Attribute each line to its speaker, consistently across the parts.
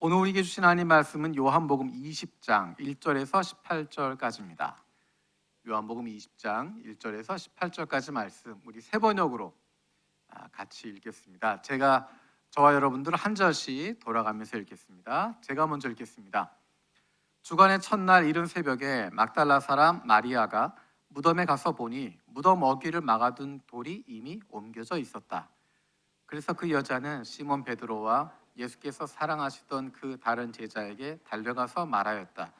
Speaker 1: 오늘 우리에게 주신 하나님 말씀은 요한복음 20장 1절에서 18절까지입니다. 요한복음 20장 1절에서 18절까지 말씀 우리 세 번역으로 아, 같이 읽겠습니다. 제가 저와 여러분들 한 절씩 돌아가면서 읽겠습니다. 제가 먼저 읽겠습니다. 주간의 첫날 이른 새벽에 막달라 사람 마리아가 무덤에 가서 보니 무덤 어귀를 막아둔 돌이 이미 옮겨져 있었다. 그래서 그 여자는 시몬 베드로와 예수께서 사랑하시던 그 다른 제자에게 달려가서 말하였다.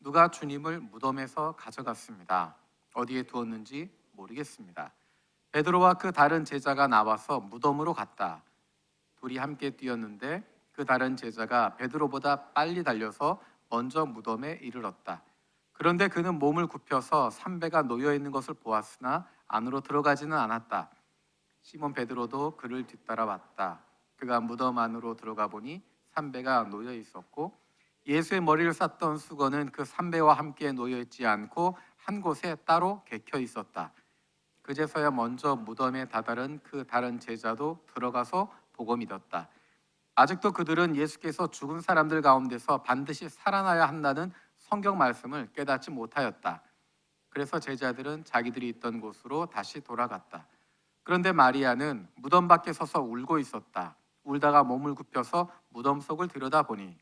Speaker 1: 누가 주님을 무덤에서 가져갔습니다. 어디에 두었는지 모르겠습니다. 베드로와 그 다른 제자가 나와서 무덤으로 갔다. 둘이 함께 뛰었는데 그 다른 제자가 베드로보다 빨리 달려서 먼저 무덤에 이르렀다. 그런데 그는 몸을 굽혀서 삼배가 놓여 있는 것을 보았으나 안으로 들어가지는 않았다. 시몬 베드로도 그를 뒤따라 왔다. 그가 무덤 안으로 들어가 보니 삼배가 놓여 있었고 예수의 머리를 쌌던 수건은 그 삼배와 함께 놓여 있지 않고 한 곳에 따로 개켜 있었다. 그제서야 먼저 무덤에 다다른 그 다른 제자도 들어가서 보고 믿었다. 아직도 그들은 예수께서 죽은 사람들 가운데서 반드시 살아나야 한다는 성경 말씀을 깨닫지 못하였다. 그래서 제자들은 자기들이 있던 곳으로 다시 돌아갔다. 그런데 마리아는 무덤 밖에 서서 울고 있었다. 울다가 몸을 굽혀서 무덤 속을 들여다보니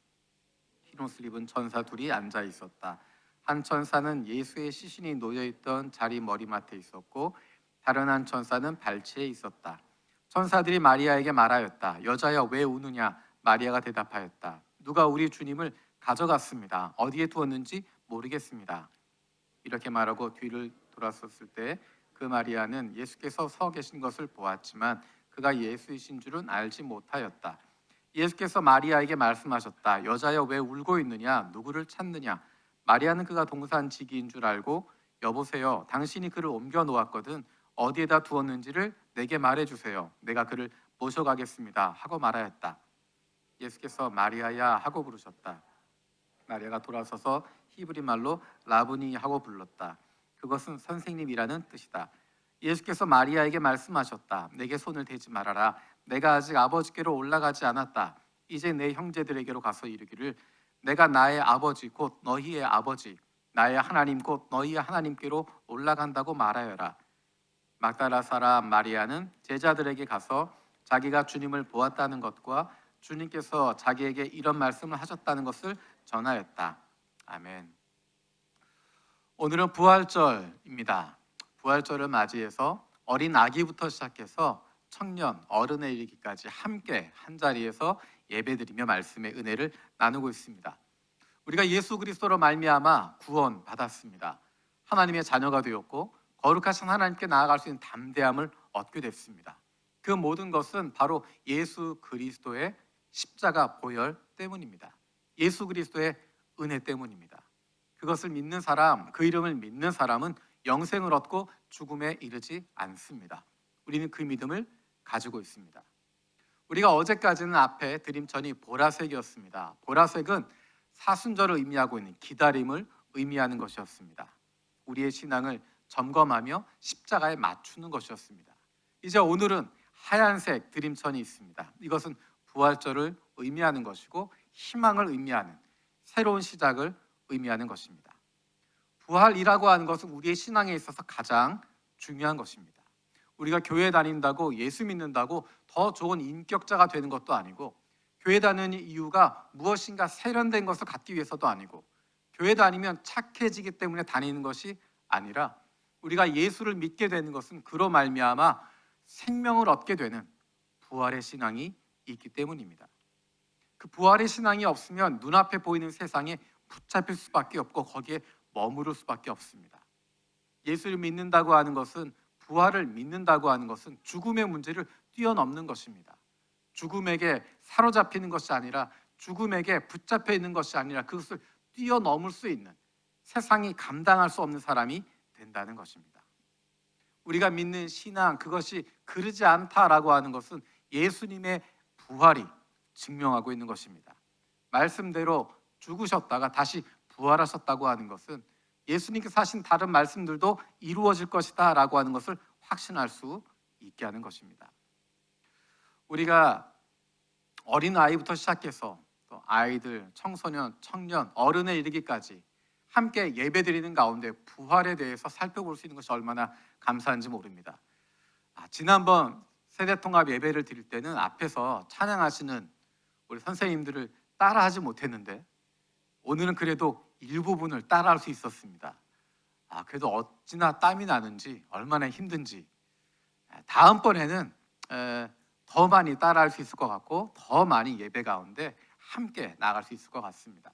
Speaker 1: 흰 옷을 입은 천사 둘이 앉아 있었다. 한 천사는 예수의 시신이 놓여 있던 자리 머리맡에 있었고 다른 한 천사는 발치에 있었다. 천사들이 마리아에게 말하였다. 여자여 왜 우느냐? 마리아가 대답하였다. 누가 우리 주님을 가져갔습니다. 어디에 두었는지 모르겠습니다. 이렇게 말하고 뒤를 돌아섰을 때 그 마리아는 예수께서 서 계신 것을 보았지만 그가 예수이신 줄은 알지 못하였다. 예수께서 마리아에게 말씀하셨다. 여자여 왜 울고 있느냐? 누구를 찾느냐? 마리아는 그가 동산 지기인 줄 알고 여보세요. 당신이 그를 옮겨 놓았거든. 어디에다 두었는지를 내게 말해 주세요. 내가 그를 모셔가겠습니다. 하고 말하였다. 예수께서 마리아야 하고 부르셨다. 마리아가 돌아서서 히브리 말로 라브니 하고 불렀다. 그것은 선생님이라는 뜻이다. 예수께서 마리아에게 말씀하셨다. 내게 손을 대지 말아라. 내가 아직 아버지께로 올라가지 않았다. 이제 내 형제들에게로 가서 이르기를 내가 나의 아버지 곧 너희의 아버지 나의 하나님 곧 너희의 하나님께로 올라간다고 말하여라. 막달라 사람 마리아는 제자들에게 가서 자기가 주님을 보았다는 것과 주님께서 자기에게 이런 말씀을 하셨다는 것을 전하였다. 아멘. 오늘은 부활절입니다. 부활절을 맞이해서 어린 아기부터 시작해서 청년, 어른에 이르기까지 함께 한 자리에서 예배드리며 말씀의 은혜를 나누고 있습니다. 우리가 예수 그리스도로 말미암아 구원 받았습니다. 하나님의 자녀가 되었고 거룩하신 하나님께 나아갈 수 있는 담대함을 얻게 됐습니다. 그 모든 것은 바로 예수 그리스도의 십자가 보혈 때문입니다. 예수 그리스도의 은혜 때문입니다. 그것을 믿는 사람, 그 이름을 믿는 사람은 영생을 얻고 죽음에 이르지 않습니다. 우리는 그 믿음을 가지고 있습니다. 우리가 어제까지는 앞에 드림천이 보라색이었습니다. 보라색은 사순절을 의미하고 있는 기다림을 의미하는 것이었습니다. 우리의 신앙을 점검하며 십자가에 맞추는 것이었습니다. 이제 오늘은 하얀색 드림천이 있습니다. 이것은 부활절을 의미하는 것이고 희망을 의미하는 새로운 시작을 의미하는 것입니다. 부활이라고 하는 것은 우리의 신앙에 있어서 가장 중요한 것입니다. 우리가 교회 다닌다고 예수 믿는다고 더 좋은 인격자가 되는 것도 아니고 교회 다니는 이유가 무엇인가 세련된 것을 갖기 위해서도 아니고 교회 다니면 착해지기 때문에 다니는 것이 아니라 우리가 예수를 믿게 되는 것은 그로 말미암아 생명을 얻게 되는 부활의 신앙이 있기 때문입니다. 그 부활의 신앙이 없으면 눈앞에 보이는 세상에 붙잡힐 수밖에 없고 거기에 머무를 수밖에 없습니다. 예수를 믿는다고 하는 것은 부활을 믿는다고 하는 것은 죽음의 문제를 뛰어넘는 것입니다. 죽음에게 사로잡히는 것이 아니라 죽음에게 붙잡혀 있는 것이 아니라 그것을 뛰어넘을 수 있는 세상이 감당할 수 없는 사람이 된다는 것입니다. 우리가 믿는 신앙 그것이 그르지 않다라고 하는 것은 예수님의 부활이 증명하고 있는 것입니다. 말씀대로 죽으셨다가 다시 부활하셨다고 하는 것은 예수님께서 하신 다른 말씀들도 이루어질 것이다라고 하는 것을 확신할 수 있게 하는 것입니다. 우리가 어린 아이부터 시작해서 또 아이들, 청소년, 청년, 어른에 이르기까지 함께 예배드리는 가운데 부활에 대해서 살펴볼 수 있는 것이 얼마나 감사한지 모릅니다. 아, 지난번 세대 통합 예배를 드릴 때는 앞에서 찬양하시는 우리 선생님들을 따라하지 못했는데 오늘은 그래도 일부분을 따라할 수 있었습니다. 아, 그래도 어찌나 땀이 나는지 얼마나 힘든지 아, 다음번에는 에, 더 많이 따라할 수 있을 것 같고 더 많이 예배 가운데 함께 나갈 수 있을 것 같습니다.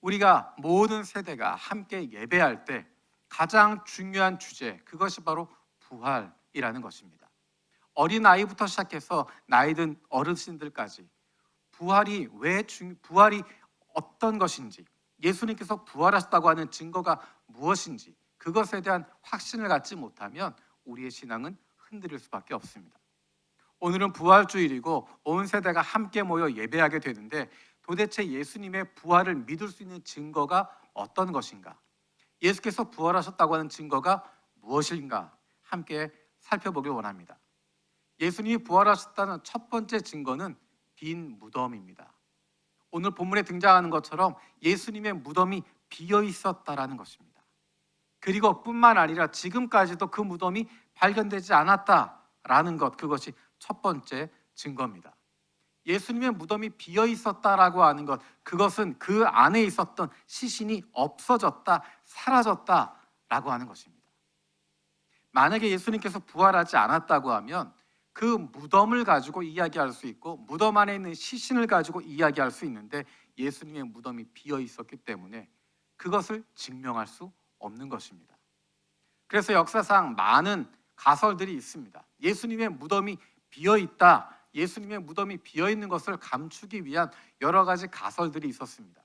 Speaker 1: 우리가 모든 세대가 함께 예배할 때 가장 중요한 주제 그것이 바로 부활이라는 것입니다. 어린 아이부터 시작해서 나이 든 어르신들까지 부활이 왜 중, 부활이 어떤 것인지 예수님께서 부활하셨다고 하는 증거가 무엇인지 그것에 대한 확신을 갖지 못하면 우리의 신앙은 흔들릴 수밖에 없습니다. 오늘은 부활주일이고 온 세대가 함께 모여 예배하게 되는데 도대체 예수님의 부활을 믿을 수 있는 증거가 어떤 것인가? 예수께서 부활하셨다고 하는 증거가 무엇인가? 함께 살펴보길 원합니다. 예수님이 부활하셨다는 첫 번째 증거는 빈 무덤입니다. 오늘 본문에 등장하는 것처럼 예수님의 무덤이 비어 있었다라는 것입니다. 그리고 뿐만 아니라 지금까지도 그 무덤이 발견되지 않았다라는 것 그것이 첫 번째 증거입니다. 예수님의 무덤이 비어 있었다라고 하는 것 그것은 그 안에 있었던 시신이 없어졌다 사라졌다라고 하는 것입니다. 만약에 예수님께서 부활하지 않았다고 하면 그 무덤을 가지고 이야기할 수 있고 무덤 안에 있는 시신을 가지고 이야기할 수 있는데 예수님의 무덤이 비어 있었기 때문에 그것을 증명할 수 없는 것입니다. 그래서 역사상 많은 가설들이 있습니다. 예수님의 무덤이 비어 있다. 예수님의 무덤이 비어 있는 것을 감추기 위한 여러 가지 가설들이 있었습니다.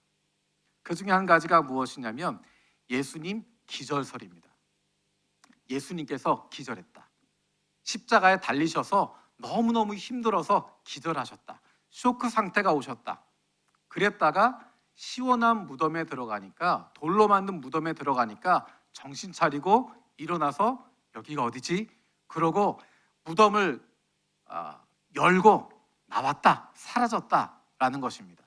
Speaker 1: 그 중에 한 가지가 무엇이냐면 예수님 기절설입니다. 예수님께서 기절했다. 십자가에 달리셔서 너무너무 힘들어서 기절하셨다. 쇼크 상태가 오셨다. 그랬다가 시원한 무덤에 들어가니까 돌로 만든 무덤에 들어가니까 정신 차리고 일어나서 여기가 어디지? 그러고 무덤을 아, 열고 나왔다, 사라졌다라는 것입니다.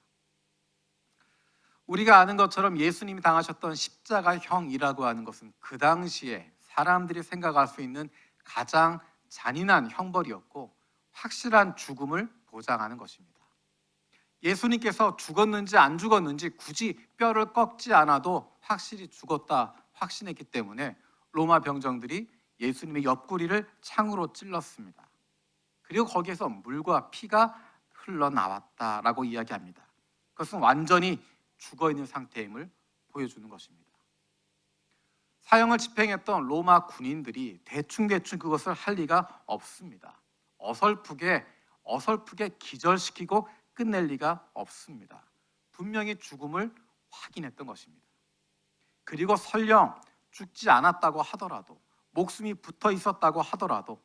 Speaker 1: 우리가 아는 것처럼 예수님이 당하셨던 십자가형이라고 하는 것은 그 당시에 사람들이 생각할 수 있는 가장 잔인한 형벌이었고 확실한 죽음을 보장하는 것입니다. 예수님께서 죽었는지 안 죽었는지 굳이 뼈를 꺾지 않아도 확실히 죽었다 확신했기 때문에 로마 병정들이 예수님의 옆구리를 창으로 찔렀습니다. 그리고 거기에서 물과 피가 흘러나왔다라고 이야기합니다. 그것은 완전히 죽어 있는 상태임을 보여주는 것입니다. 사형을 집행했던 로마 군인들이 대충대충 그것을 할 리가 없습니다. 어설프게 어설프게 기절시키고 끝낼 리가 없습니다. 분명히 죽음을 확인했던 것입니다. 그리고 설령 죽지 않았다고 하더라도 목숨이 붙어 있었다고 하더라도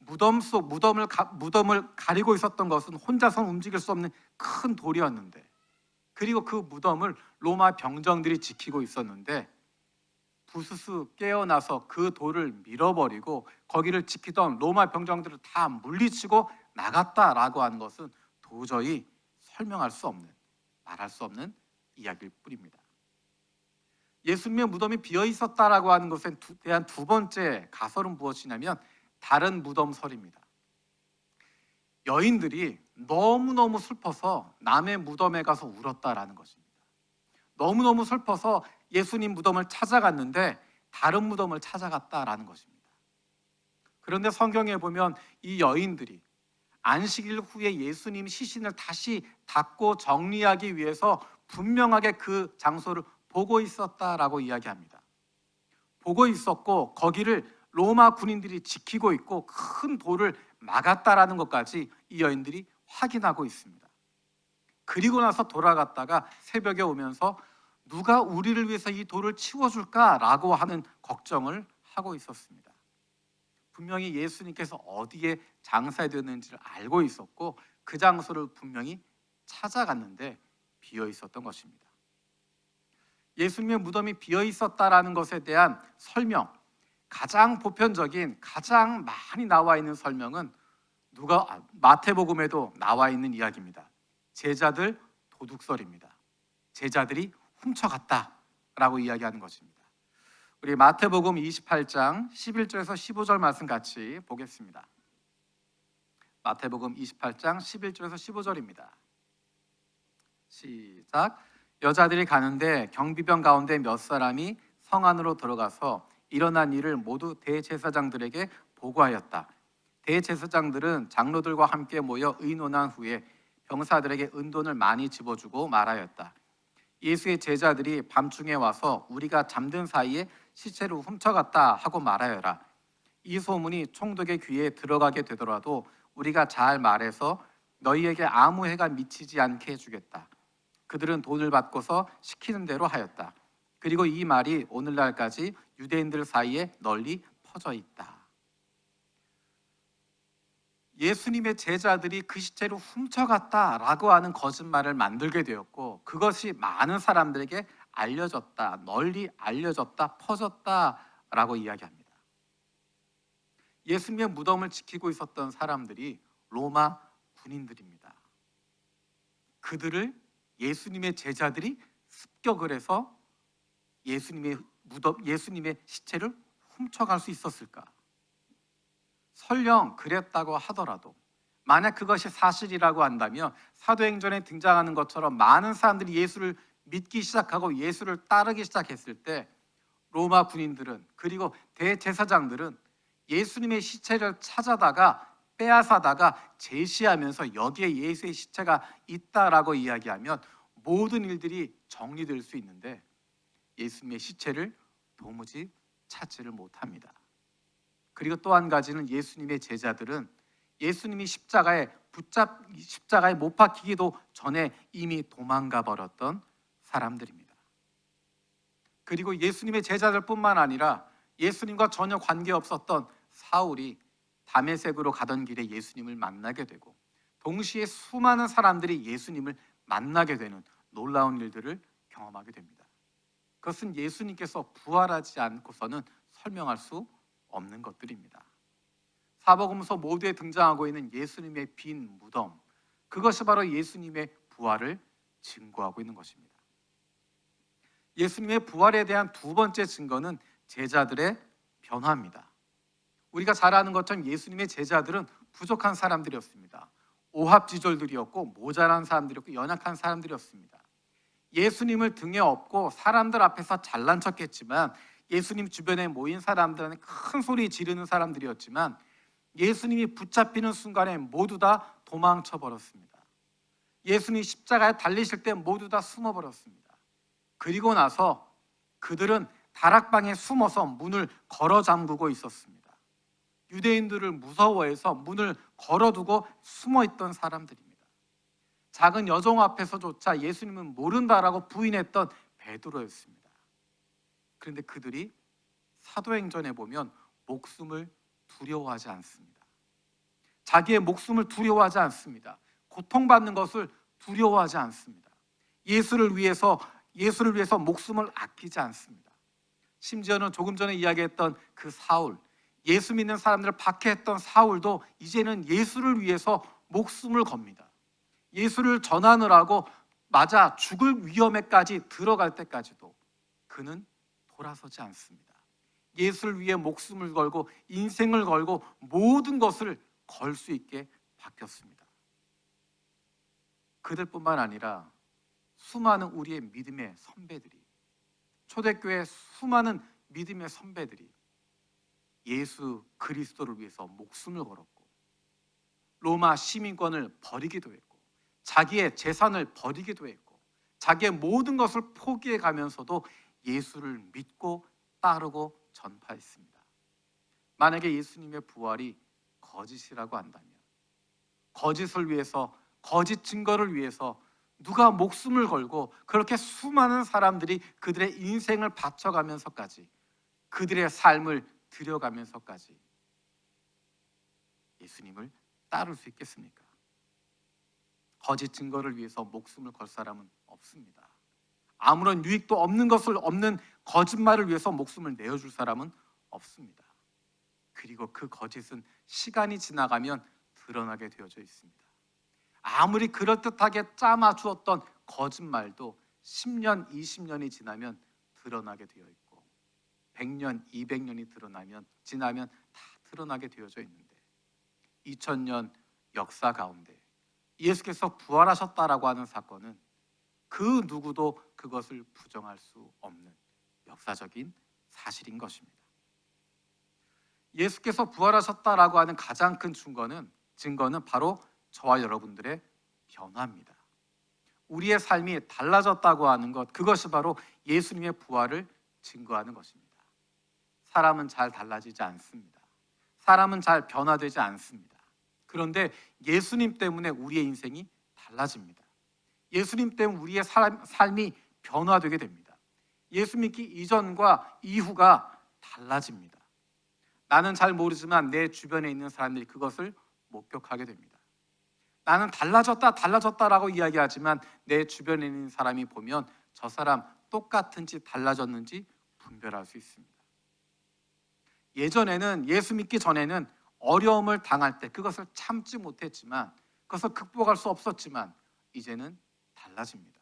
Speaker 1: 무덤 속 무덤을 가, 무덤을 가리고 있었던 것은 혼자서 움직일 수 없는 큰 돌이었는데 그리고 그 무덤을 로마 병정들이 지키고 있었는데 부스스 깨어나서 그 돌을 밀어버리고 거기를 지키던 로마 병정들을 다 물리치고 나갔다라고 하는 것은 도저히 설명할 수 없는 말할 수 없는 이야기일 뿐입니다. 예수님의 무덤이 비어 있었다라고 하는 것에 대한 두 번째 가설은 무엇이냐면 다른 무덤설입니다. 여인들이 너무너무 슬퍼서 남의 무덤에 가서 울었다라는 것입니다. 너무너무 슬퍼서 예수님 무덤을 찾아갔는데 다른 무덤을 찾아갔다라는 것입니다. 그런데 성경에 보면 이 여인들이 안식일 후에 예수님 시신을 다시 닦고 정리하기 위해서 분명하게 그 장소를 보고 있었다라고 이야기합니다. 보고 있었고 거기를 로마 군인들이 지키고 있고 큰 돌을 막았다라는 것까지 이 여인들이 확인하고 있습니다. 그리고 나서 돌아갔다가 새벽에 오면서 누가 우리를 위해서 이 돌을 치워줄까라고 하는 걱정을 하고 있었습니다. 분명히 예수님께서 어디에 장사되었는지를 알고 있었고 그 장소를 분명히 찾아갔는데 비어 있었던 것입니다. 예수님의 무덤이 비어 있었다라는 것에 대한 설명, 가장 보편적인, 가장 많이 나와 있는 설명은 누가 아, 마태복음에도 나와 있는 이야기입니다. 제자들 도둑설입니다. 제자들이 훔쳐갔다라고 이야기하는 것입니다. 우리 마태복음 28장 11절에서 15절 말씀 같이 보겠습니다. 마태복음 28장 11절에서 15절입니다. 시작. 여자들이 가는데 경비병 가운데 몇 사람이 성 안으로 들어가서 일어난 일을 모두 대제사장들에게 보고하였다. 대제사장들은 장로들과 함께 모여 의논한 후에 병사들에게 은돈을 많이 집어주고 말하였다. 예수의 제자들이 밤중에 와서 우리가 잠든 사이에 시체를 훔쳐갔다 하고 말하여라. 이 소문이 총독의 귀에 들어가게 되더라도 우리가 잘 말해서 너희에게 아무 해가 미치지 않게 해주겠다. 그들은 돈을 받고서 시키는 대로 하였다. 그리고 이 말이 오늘날까지 유대인들 사이에 널리 퍼져 있다. 예수님의 제자들이 그 시체를 훔쳐갔다라고 하는 거짓말을 만들게 되었고 그것이 많은 사람들에게 알려졌다, 널리 알려졌다, 퍼졌다라고 이야기합니다. 예수님의 무덤을 지키고 있었던 사람들이 로마 군인들입니다. 그들을 예수님의 제자들이 습격을 해서 예수님의 무덤, 예수님의 시체를 훔쳐갈 수 있었을까? 설령 그랬다고 하더라도 만약 그것이 사실이라고 한다면 사도행전에 등장하는 것처럼 많은 사람들이 예수를 믿기 시작하고 예수를 따르기 시작했을 때 로마 군인들은 그리고 대제사장들은 예수님의 시체를 찾아다가 빼앗아다가 제시하면서 여기에 예수의 시체가 있다라고 이야기하면 모든 일들이 정리될 수 있는데 예수님의 시체를 도무지 찾지를 못합니다. 그리고 또 한 가지는 예수님의 제자들은 예수님이 십자가에 붙잡 십자가에 못 박히기도 전에 이미 도망가 버렸던 사람들입니다. 그리고 예수님의 제자들뿐만 아니라 예수님과 전혀 관계 없었던 사울이 담에색으로 가던 길에 예수님을 만나게 되고 동시에 수많은 사람들이 예수님을 만나게 되는 놀라운 일들을 경험하게 됩니다. 그것은 예수님께서 부활하지 않고서는 설명할 수 없는 것들입니다. 사복음서 모두에 등장하고 있는 예수님의 빈 무덤, 그것이 바로 예수님의 부활을 증거하고 있는 것입니다. 예수님의 부활에 대한 두 번째 증거는 제자들의 변화입니다. 우리가 잘 아는 것처럼 예수님의 제자들은 부족한 사람들이었습니다. 오합지졸들이었고 모자란 사람들이었고 연약한 사람들이었습니다. 예수님을 등에 업고 사람들 앞에서 잘난 척했지만 예수님 주변에 모인 사람들은 큰 소리 지르는 사람들이었지만 예수님이 붙잡히는 순간에 모두 다 도망쳐 버렸습니다. 예수님 십자가에 달리실 때 모두 다 숨어 버렸습니다. 그리고 나서 그들은 다락방에 숨어서 문을 걸어 잠그고 있었습니다. 유대인들을 무서워해서 문을 걸어두고 숨어 있던 사람들입니다. 작은 여종 앞에서조차 예수님은 모른다라고 부인했던 베드로였습니다. 그런데 그들이 사도행전에 보면 목숨을 두려워하지 않습니다. 자기의 목숨을 두려워하지 않습니다. 고통받는 것을 두려워하지 않습니다. 예수를 위해서 예수를 위해서 목숨을 아끼지 않습니다. 심지어는 조금 전에 이야기했던 그 사울, 예수 믿는 사람들을 박해했던 사울도 이제는 예수를 위해서 목숨을 겁니다. 예수를 전하느라고 맞아 죽을 위험에까지 들어갈 때까지도 그는 돌아서지 않습니다. 예수를 위해 목숨을 걸고 인생을 걸고 모든 것을 걸 수 있게 바뀌었습니다. 그들뿐만 아니라 수많은 우리의 믿음의 선배들이 초대교회 수많은 믿음의 선배들이 예수 그리스도를 위해서 목숨을 걸었고 로마 시민권을 버리기도 했고 자기의 재산을 버리기도 했고 자기의 모든 것을 포기해 가면서도 예수를 믿고 따르고 전파했습니다. 만약에 예수님의 부활이 거짓이라고 한다면 거짓을 위해서 거짓 증거를 위해서 누가 목숨을 걸고 그렇게 수많은 사람들이 그들의 인생을 바쳐가면서까지 그들의 삶을 들여가면서까지 예수님을 따를 수 있겠습니까? 거짓 증거를 위해서 목숨을 걸 사람은 없습니다. 아무런 유익도 없는 것을 없는 거짓말을 위해서 목숨을 내어줄 사람은 없습니다. 그리고 그 거짓은 시간이 지나가면 드러나게 되어져 있습니다. 아무리 그럴듯하게 짜마 주었던 거짓말도 10년, 20년이 지나면 드러나게 되어 있고 100년, 200년이 드러나면 지나면 다 드러나게 되어져 있는데 2000년 역사 가운데 예수께서 부활하셨다라고 하는 사건은 그 누구도 그것을 부정할 수 없는 역사적인 사실인 것입니다. 예수께서 부활하셨다라고 하는 가장 큰 증거는 증거는 바로 저와 여러분들의 변화입니다. 우리의 삶이 달라졌다고 하는 것 그것이 바로 예수님의 부활을 증거하는 것입니다. 사람은 잘 달라지지 않습니다. 사람은 잘 변화되지 않습니다. 그런데 예수님 때문에 우리의 인생이 달라집니다. 예수님 때문에 우리의 삶, 삶이 변화되게 됩니다. 예수 믿기 이전과 이후가 달라집니다. 나는 잘 모르지만 내 주변에 있는 사람들이 그것을 목격하게 됩니다. 나는 달라졌다, 달라졌다라고 이야기하지만 내 주변에 있는 사람이 보면 저 사람 똑같은지 달라졌는지 분별할 수 있습니다. 예전에는 예수 믿기 전에는 어려움을 당할 때 그것을 참지 못했지만 그것을 극복할 수 없었지만 이제는 달라집니다.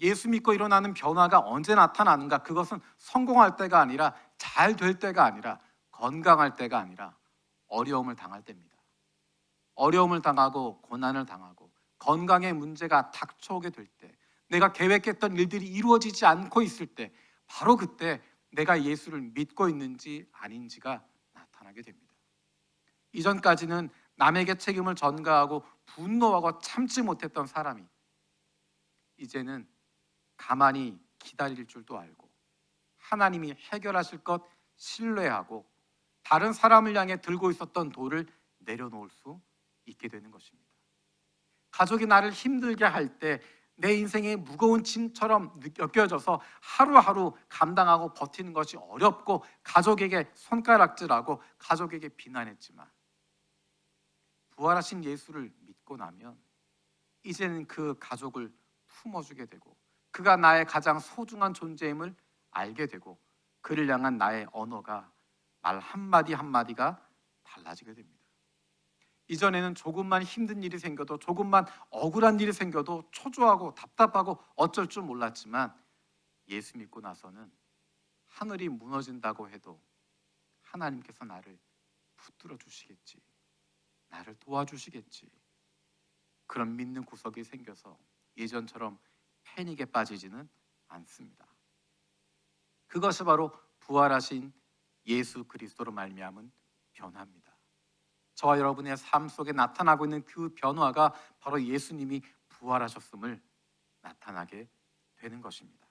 Speaker 1: 예수 믿고 일어나는 변화가 언제 나타나는가? 그것은 성공할 때가 아니라 잘 될 때가 아니라 건강할 때가 아니라 어려움을 당할 때입니다. 어려움을 당하고 고난을 당하고 건강에 문제가 닥쳐오게 될 때, 내가 계획했던 일들이 이루어지지 않고 있을 때, 바로 그때 내가 예수를 믿고 있는지 아닌지가 나타나게 됩니다. 이전까지는 남에게 책임을 전가하고 분노하고 참지 못했던 사람이 이제는 가만히 기다릴 줄도 알고 하나님이 해결하실 것 신뢰하고 다른 사람을 향해 들고 있었던 돌을 내려놓을 수 있게 되는 것입니다. 가족이 나를 힘들게 할 때 내 인생의 무거운 짐처럼 느껴져서 하루하루 감당하고 버티는 것이 어렵고 가족에게 손가락질하고 가족에게 비난했지만 부활하신 예수를 믿고 나면 이제는 그 가족을 품어주게 되고 그가 나의 가장 소중한 존재임을 알게 되고 그를 향한 나의 언어가 말 한마디 한마디가 달라지게 됩니다. 이전에는 조금만 힘든 일이 생겨도 조금만 억울한 일이 생겨도 초조하고 답답하고 어쩔 줄 몰랐지만 예수 믿고 나서는 하늘이 무너진다고 해도 하나님께서 나를 붙들어 주시겠지. 나를 도와주시겠지. 그런 믿는 구석이 생겨서 예전처럼 패닉에 빠지지는 않습니다. 그것이 바로 부활하신 예수 그리스도로 말미암은 변화입니다. 저와 여러분의 삶 속에 나타나고 있는 그 변화가 바로 예수님이 부활하셨음을 나타나게 되는 것입니다.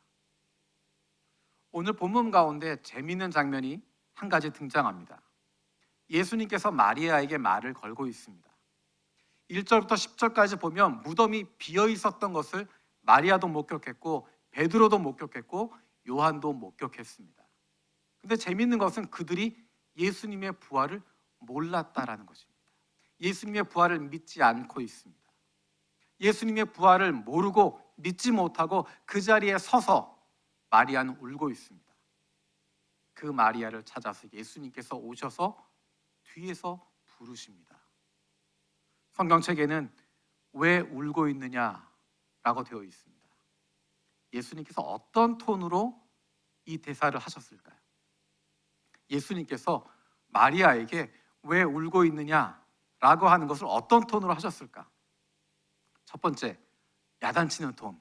Speaker 1: 오늘 본문 가운데 재미있는 장면이 한 가지 등장합니다. 예수님께서 마리아에게 말을 걸고 있습니다. 1절부터 10절까지 보면 무덤이 비어 있었던 것을 마리아도 목격했고 베드로도 목격했고 요한도 목격했습니다. 근데 재밌는 것은 그들이 예수님의 부활을 몰랐다라는 것입니다. 예수님의 부활을 믿지 않고 있습니다. 예수님의 부활을 모르고 믿지 못하고 그 자리에 서서 마리아는 울고 있습니다. 그 마리아를 찾아서 예수님께서 오셔서 뒤에서 부르십니다. 성경책에는 왜 울고 있느냐 라고 되어 있습니다. 예수님께서 어떤 톤으로 이 대사를 하셨을까요? 예수님께서 마리아에게 왜 울고 있느냐 라고 하는 것을 어떤 톤으로 하셨을까? 첫 번째, 야단치는 톤.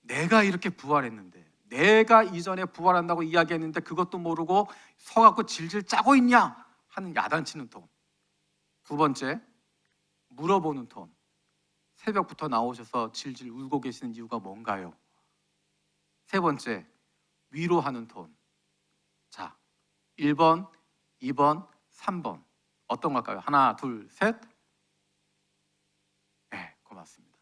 Speaker 1: 내가 이렇게 부활했는데, 내가 이전에 부활한다고 이야기했는데 그것도 모르고 서갖고 질질 짜고 있냐 하는 야단치는 톤. 두 번째, 물어보는 톤. 새벽부터 나오셔서 질질 울고 계시는 이유가 뭔가요? 세 번째, 위로하는 톤. 자, 1번, 2번, 3번. 어떤 걸까요? 하나, 둘, 셋. 네, 고맙습니다.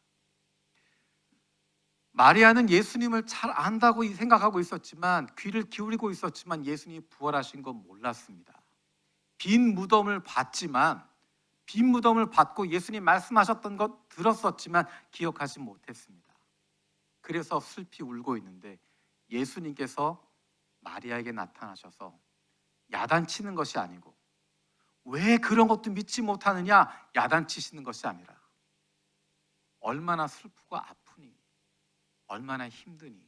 Speaker 1: 마리아는 예수님을 잘 안다고 생각하고 있었지만 귀를 기울이고 있었지만 예수님이 부활하신 건 몰랐습니다. 빈 무덤을 봤지만 빈 무덤을 받고 예수님 말씀하셨던 것 들었었지만 기억하지 못했습니다. 그래서 슬피 울고 있는데 예수님께서 마리아에게 나타나셔서 야단치는 것이 아니고 왜 그런 것도 믿지 못하느냐 야단치시는 것이 아니라 얼마나 슬프고 아프니 얼마나 힘드니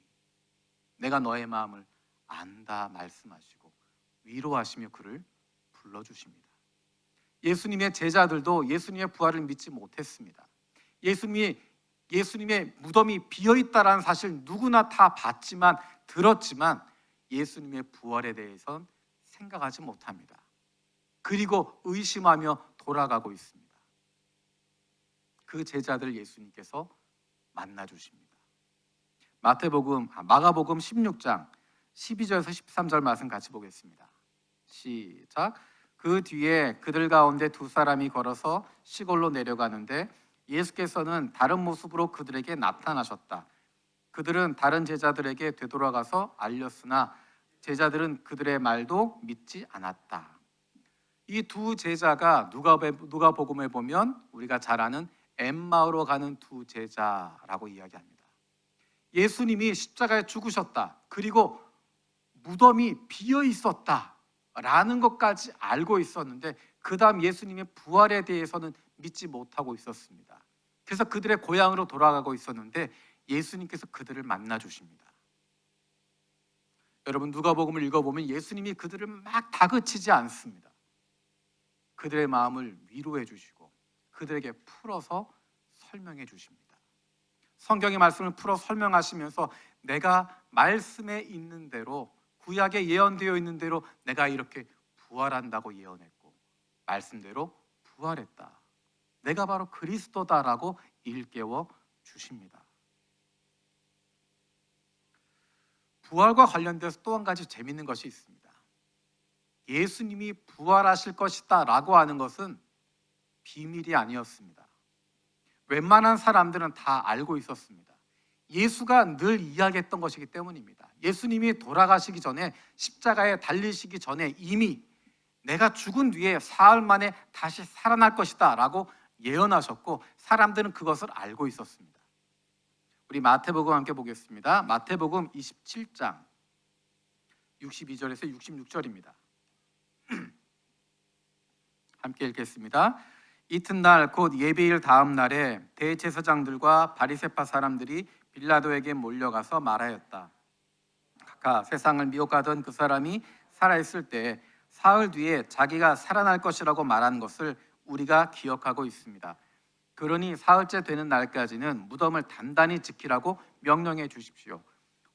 Speaker 1: 내가 너의 마음을 안다 말씀하시고 위로하시며 그를 불러주십니다. 예수님의 제자들도 예수님의 부활을 믿지 못했습니다. 예수님이 예수님의 무덤이 비어 있다라는 사실 누구나 다 봤지만 들었지만 예수님의 부활에 대해선 생각하지 못합니다. 그리고 의심하며 돌아가고 있습니다. 그 제자들 예수님께서 만나 주십니다. 마태복음 아, 마가복음 16장 12절에서 13절 말씀 같이 보겠습니다. 시작. 그 뒤에 그들 가운데 두 사람이 걸어서 시골로 내려가는데 예수께서는 다른 모습으로 그들에게 나타나셨다. 그들은 다른 제자들에게 되돌아가서 알렸으나 제자들은 그들의 말도 믿지 않았다. 이 두 제자가 누가 누가복음에 보면 우리가 잘 아는 엠마오로 가는 두 제자라고 이야기합니다. 예수님이 십자가에 죽으셨다. 그리고 무덤이 비어 있었다 라는 것까지 알고 있었는데 그다음 예수님의 부활에 대해서는 믿지 못하고 있었습니다. 그래서 그들의 고향으로 돌아가고 있었는데 예수님께서 그들을 만나 주십니다. 여러분 누가복음을 읽어보면 예수님이 그들을 막 다그치지 않습니다. 그들의 마음을 위로해 주시고 그들에게 풀어서 설명해 주십니다. 성경의 말씀을 풀어 설명하시면서 내가 말씀에 있는 대로 구약에 예언되어 있는 대로 내가 이렇게 부활한다고 예언했고 말씀대로 부활했다. 내가 바로 그리스도다라고 일깨워 주십니다. 부활과 관련돼서 또 한 가지 재밌는 것이 있습니다. 예수님이 부활하실 것이다라고 하는 것은 비밀이 아니었습니다. 웬만한 사람들은 다 알고 있었습니다. 예수가 늘 이야기했던 것이기 때문입니다. 예수님이 돌아가시기 전에 십자가에 달리시기 전에 이미 내가 죽은 뒤에 사흘 만에 다시 살아날 것이다라고 예언하셨고 사람들은 그것을 알고 있었습니다. 우리 마태복음 함께 보겠습니다. 마태복음 27장 62절에서 66절입니다. 함께 읽겠습니다. 이튿날 곧 예배일 다음 날에 대제사장들과 바리새파 사람들이 빌라도에게 몰려가서 말하였다. 각각 세상을 미혹하던 그 사람이 살아 있을 때 사흘 뒤에 자기가 살아날 것이라고 말한 것을 우리가 기억하고 있습니다. 그러니 사흘째 되는 날까지는 무덤을 단단히 지키라고 명령해 주십시오.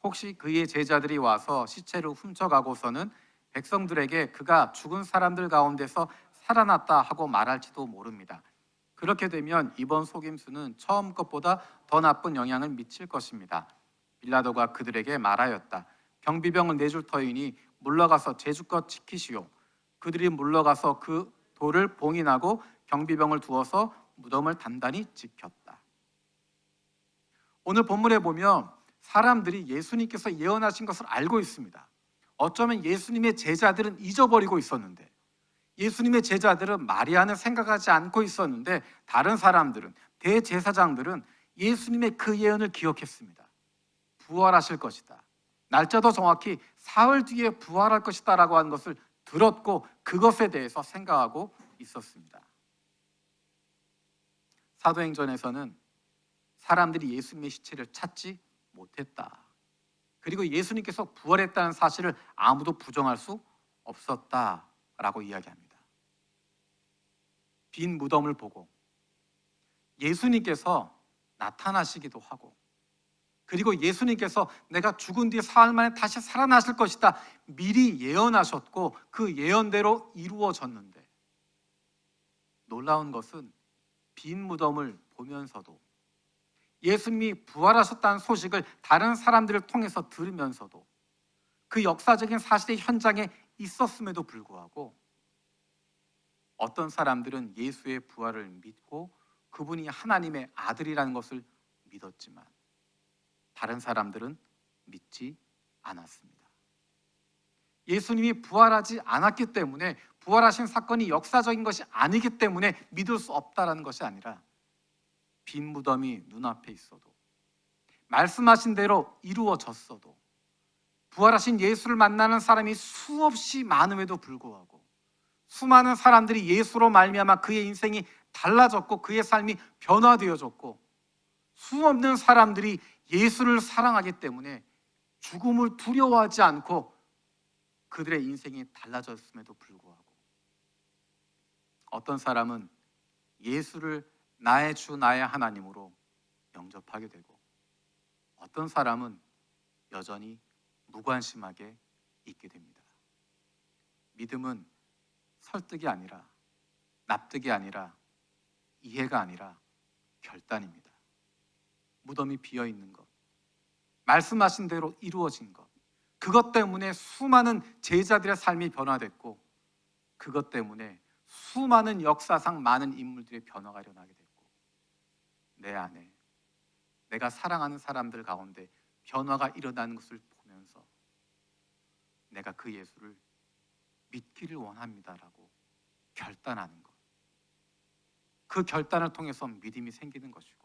Speaker 1: 혹시 그의 제자들이 와서 시체를 훔쳐가고서는 백성들에게 그가 죽은 사람들 가운데서 살아났다 하고 말할지도 모릅니다. 그렇게 되면 이번 속임수는 처음 것보다 더 나쁜 영향을 미칠 것입니다. 빌라도가 그들에게 말하였다. 경비병을 내줄 터이니 물러가서 제주껏 지키시오. 그들이 물러가서 그 돌을 봉인하고 경비병을 두어서 무덤을 단단히 지켰다. 오늘 본문에 보면 사람들이 예수님께서 예언하신 것을 알고 있습니다. 어쩌면 예수님의 제자들은 잊어버리고 있었는데 예수님의 제자들은 마리아는 생각하지 않고 있었는데 다른 사람들은 대제사장들은 예수님의 그 예언을 기억했습니다. 부활하실 것이다. 날짜도 정확히 사흘 뒤에 부활할 것이다라고 하는 것을 들었고 그것에 대해서 생각하고 있었습니다. 사도행전에서는 사람들이 예수님의 시체를 찾지 못했다. 그리고 예수님께서 부활했다는 사실을 아무도 부정할 수 없었다라고 이야기합니다. 빈 무덤을 보고 예수님께서 나타나시기도 하고 그리고 예수님께서 내가 죽은 뒤 사흘 만에 다시 살아나실 것이다. 미리 예언하셨고 그 예언대로 이루어졌는데 놀라운 것은 빈 무덤을 보면서도 예수님이 부활하셨다는 소식을 다른 사람들을 통해서 들으면서도 그 역사적인 사실의 현장에 있었음에도 불구하고 어떤 사람들은 예수의 부활을 믿고 그분이 하나님의 아들이라는 것을 믿었지만 다른 사람들은 믿지 않았습니다. 예수님이 부활하지 않았기 때문에 부활하신 사건이 역사적인 것이 아니기 때문에 믿을 수 없다라는 것이 아니라 빈 무덤이 눈앞에 있어도 말씀하신 대로 이루어졌어도 부활하신 예수를 만나는 사람이 수없이 많음에도 불구하고 수많은 사람들이 예수로 말미암아 그의 인생이 달라졌고 그의 삶이 변화되어졌고 수없는 사람들이 예수를 사랑하기 때문에 죽음을 두려워하지 않고 그들의 인생이 달라졌음에도 불구하고 어떤 사람은 예수를 나의 주 나의 하나님으로 영접하게 되고 어떤 사람은 여전히 무관심하게 있게 됩니다. 믿음은 설득이 아니라 납득이 아니라 이해가 아니라 결단입니다. 무덤이 비어 있는 것, 말씀하신 대로 이루어진 것, 그것 때문에 수많은 제자들의 삶이 변화됐고, 그것 때문에 수많은 역사상 많은 인물들의 변화가 일어나게 됐고, 내 안에 내가 사랑하는 사람들 가운데 변화가 일어나는 것을 보면서 내가 그 예수를 믿기를 원합니다라고 결단하는 것. 그 결단을 통해서 믿음이 생기는 것이고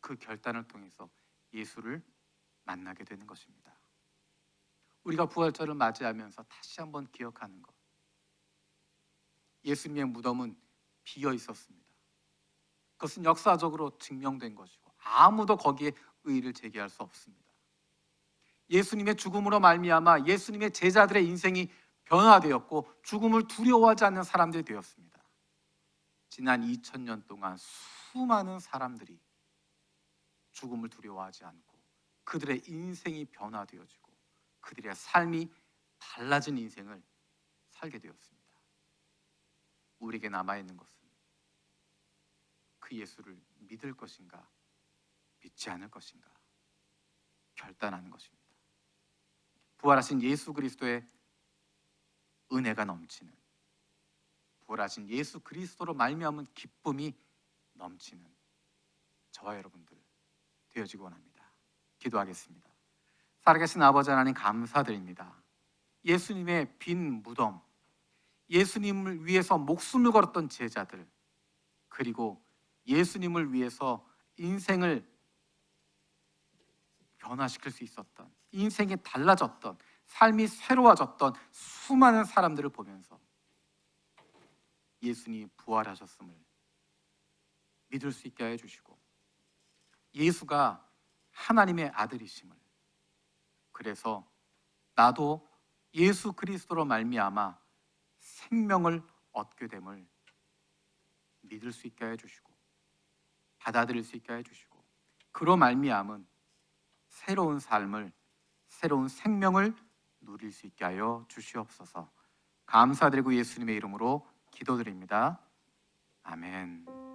Speaker 1: 그 결단을 통해서 예수를 만나게 되는 것입니다. 우리가 부활절을 맞이하면서 다시 한번 기억하는 것. 예수님의 무덤은 비어 있었습니다. 그것은 역사적으로 증명된 것이고 아무도 거기에 의의를 제기할 수 없습니다. 예수님의 죽음으로 말미암아 예수님의 제자들의 인생이 변화되었고 죽음을 두려워하지 않는 사람들이 되었습니다. 지난 2000년 동안 수많은 사람들이 죽음을 두려워하지 않고 그들의 인생이 변화되어지고 그들의 삶이 달라진 인생을 살게 되었습니다. 우리에게 남아 있는 것은 그 예수를 믿을 것인가 믿지 않을 것인가 결단하는 것입니다. 부활하신 예수 그리스도의 은혜가 넘치는 부활하신 예수 그리스도로 말미암은 기쁨이 넘치는 저와 여러분들 되어지기 원합니다. 기도하겠습니다. 살아계신 아버지 하나님 감사드립니다. 예수님의 빈 무덤, 예수님을 위해서 목숨을 걸었던 제자들, 그리고 예수님을 위해서 인생을 변화시킬 수 있었던, 인생이 달라졌던, 삶이 새로워졌던 수많은 사람들을 보면서 예수님이 부활하셨음을 믿을 수 있게 해 주시고 예수가 하나님의 아들이심을 그래서 나도 예수 그리스도로 말미암아 생명을 얻게 됨을 믿을 수 있게 해 주시고 받아들일 수 있게 해 주시고 그로 말미암은 새로운 삶을 새로운 생명을 누릴 수 있게 하여 주시옵소서. 감사드리고 예수님의 이름으로 기도드립니다. 아멘.